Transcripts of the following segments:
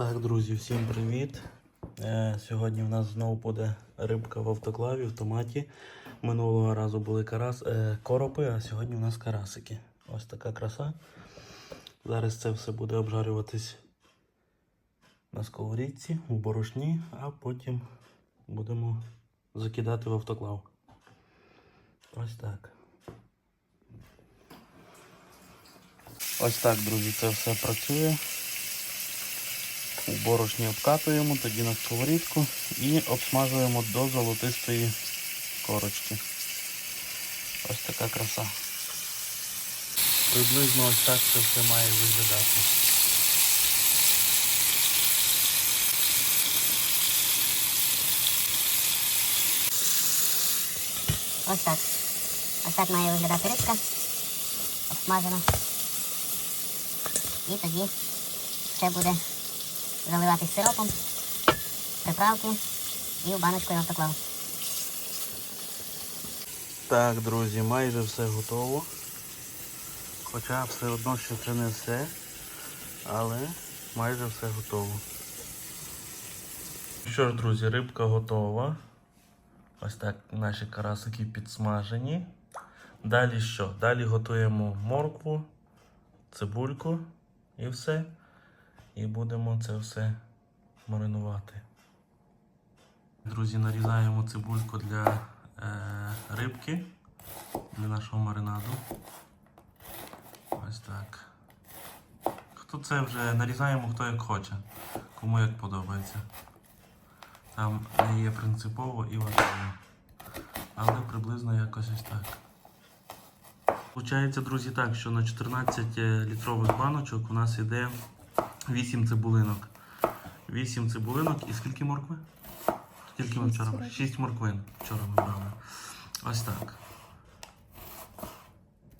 Так, друзі, всім привіт. Е, сьогодні в нас знову буде рибка в автоклаві, в томаті. Минулого разу були карас, е, коропи, а сьогодні у нас карасики. Ось така краса. Зараз це все буде обжарюватись на сковорідці, у борошні, а потім будемо закидати в автоклав. Ось так. Ось так, друзі, це все працює. У борошні обкатуємо, тоді на сковорідку і обсмажуємо до золотистої корочки. Ось така краса. Приблизно ось так це все має виглядати. Ось так. Ось так має виглядати рибка. Обсмажена. І тоді все буде заливатись сиропом, приправки і в баночку в автоклав. Так, друзі, майже все готово. Хоча все одно ще це не все, але майже все готово. Що ж, друзі, рибка готова. Ось так наші карасики підсмажені. Далі що? Далі готуємо моркву, цибульку і все. І будемо це все маринувати. Друзі, нарізаємо цибульку для е, рибки, для нашого маринаду. Ось так. Хто це вже нарізаємо, хто як хоче, кому як подобається. Там не є принципово і важливо. Але приблизно якось ось так. Получається, друзі, так, що на 14 літрових баночок у нас йде 8 цибулинок. 8 цибулинок і скільки моркви? Скільки ми вчора? 6 морквин вчора ми брали. Ось так.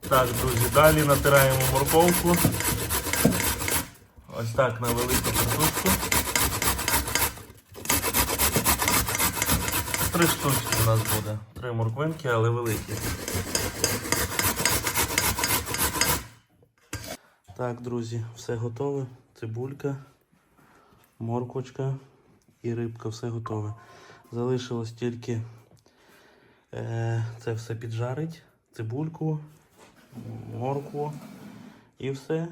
Так, друзі, далі натираємо морковку. Ось так на велику картошку. Три штучки у нас буде. Три морквинки, але великі. Так, друзі, все готове. Цибулька, морквочка і рибка, все готове. Залишилось тільки е, це все піджарить, цибульку, моркву і все.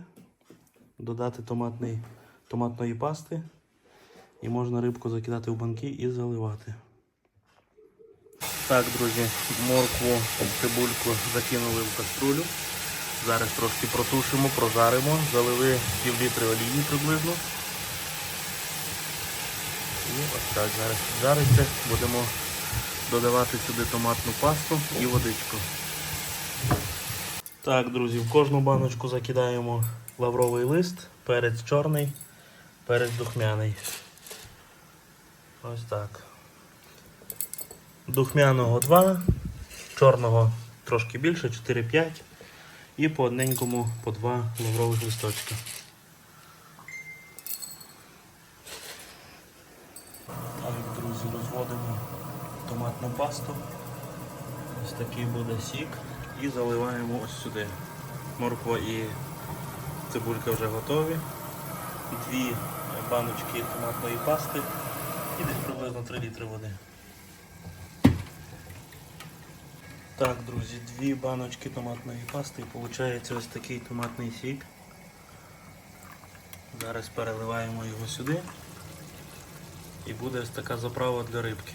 Додати томатний, томатної пасти. І можна рибку закидати в банки і заливати. Так, друзі, моркву, цибульку закинули в каструлю. Зараз трошки протушимо, прожаримо, залили пів літри олії приблизно. І ось так зараз жариться. Будемо додавати сюди томатну пасту і водичку. Так, друзі, в кожну баночку закидаємо лавровий лист, перець чорний, перець духмяний. Ось так. Духмяного 2, чорного трошки більше, 4-5. І по одненькому по два лаврових листочка. Так, друзі, розводимо томатну пасту. Ось такий буде сік. І заливаємо ось сюди. Морква і цибулька вже готові. Дві баночки томатної пасти і десь приблизно 3 літри води. Так, друзі, дві баночки томатної пасти і виходить ось такий томатний сік. Зараз переливаємо його сюди і буде ось така заправа для рибки.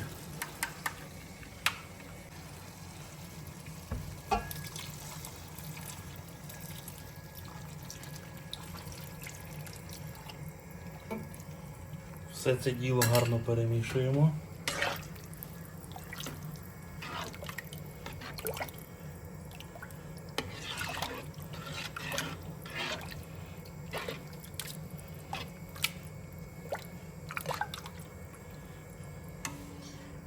Все це діло гарно перемішуємо.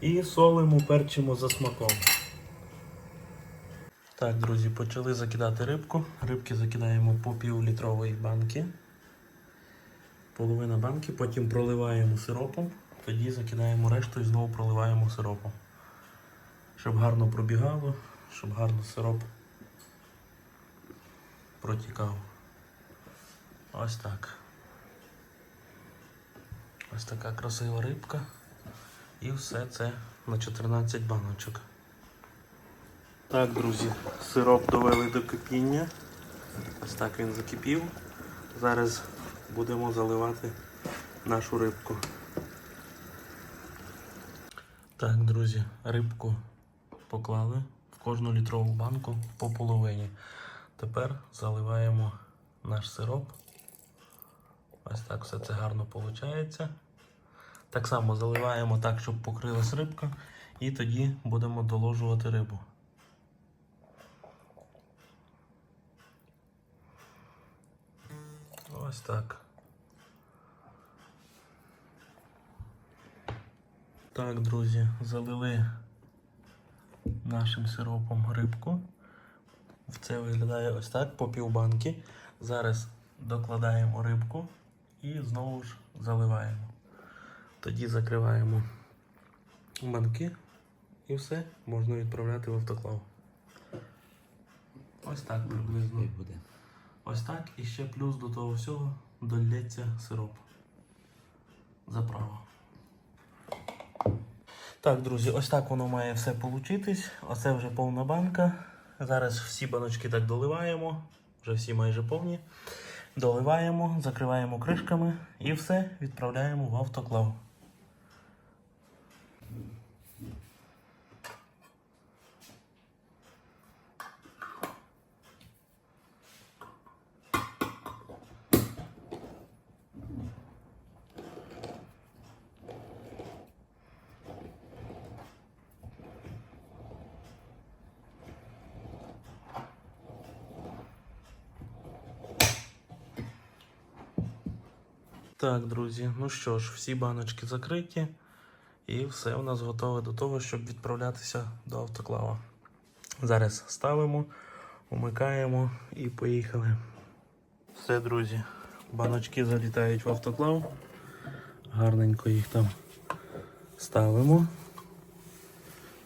І солимо, перчимо за смаком. Так, друзі, почали закидати рибку. Рибки закидаємо по півлітрової банки. Половина банки, потім проливаємо сиропом, тоді закидаємо решту і знову проливаємо сиропом. Щоб гарно пробігало, щоб гарно сироп протікав. Ось так. Ось така красива рибка. І все це на 14 баночок. Так, друзі, сироп довели до кипіння. Ось так він закипів. Зараз будемо заливати нашу рибку. Так, друзі, рибку поклали в кожну літрову банку по половині. Тепер заливаємо наш сироп. Ось так все це гарно виходить. Так само заливаємо так, щоб покрилась рибка, і тоді будемо доложувати рибу. Ось так. Так, друзі, залили нашим сиропом рибку. Це виглядає ось так по півбанки. Зараз докладаємо рибку і знову ж заливаємо. Тоді закриваємо банки і все, можна відправляти в автоклав. Ось так приблизно. буде. Ось так і ще плюс до того всього долється сироп. Заправа. Так, друзі, ось так воно має все получитись. Оце вже повна банка. Зараз всі баночки так доливаємо. Вже всі майже повні. Доливаємо, закриваємо кришками і все відправляємо в автоклав. Так, друзі, ну що ж, всі баночки закриті. І все у нас готове до того, щоб відправлятися до автоклава. Зараз ставимо, умикаємо і поїхали. Все, друзі, баночки залітають в автоклав. Гарненько їх там ставимо.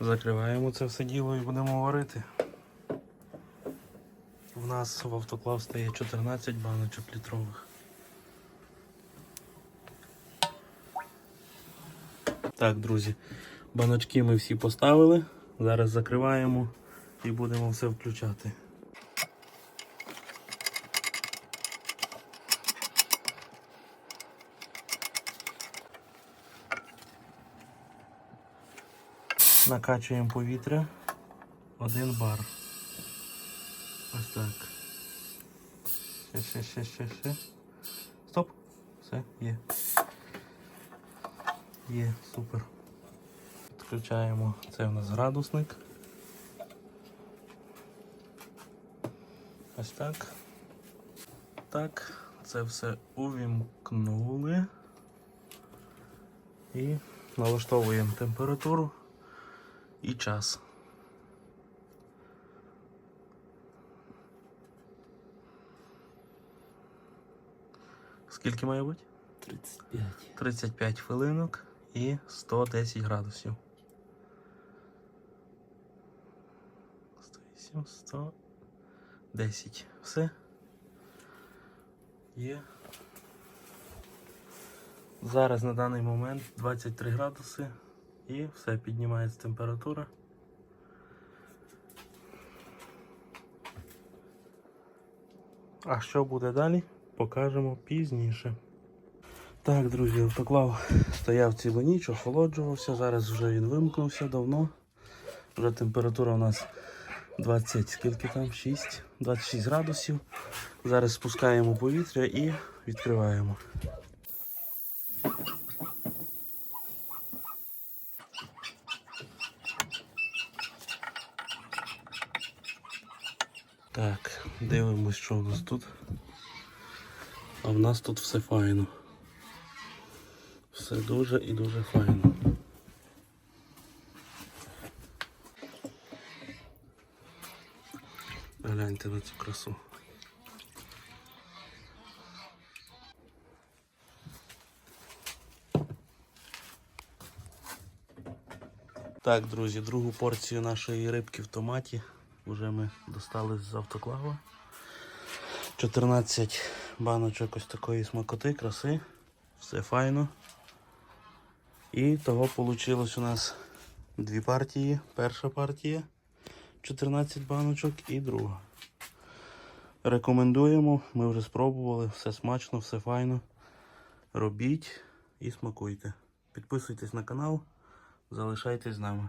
Закриваємо це все діло і будемо варити. У нас в автоклав стає 14 баночок літрових. Так, друзі, баночки ми всі поставили. Зараз закриваємо і будемо все включати. Накачуємо повітря. Один бар. Ось так. Ще, ще, ще, ще, ще. Стоп. Все, є. Є, супер. Підключаємо. Це в нас градусник. Ось так. Так, це все увімкнули. І налаштовуємо температуру і час. Скільки має бути? 35. 35 хвилинок і 110 градусів. 108, 110. Все. Є. Зараз на даний момент 23 градуси і все, піднімається температура. А що буде далі, покажемо пізніше. Так, друзі, автоклав стояв цілу ніч, охолоджувався. Зараз вже він вимкнувся давно. Вже температура у нас 20, скільки там? 6, 26 градусів. Зараз спускаємо повітря і відкриваємо. Так, дивимось, що у нас тут. А в нас тут все файно. Все дуже і дуже файно. Гляньте на цю красу. Так, друзі, другу порцію нашої рибки в томаті вже ми достали з автоклава. 14 баночок ось такої смакоти, краси. Все файно. І того вийшло у нас дві партії. Перша партія 14 баночок і друга. Рекомендуємо, ми вже спробували, все смачно, все файно. Робіть і смакуйте. Підписуйтесь на канал, залишайтесь з нами.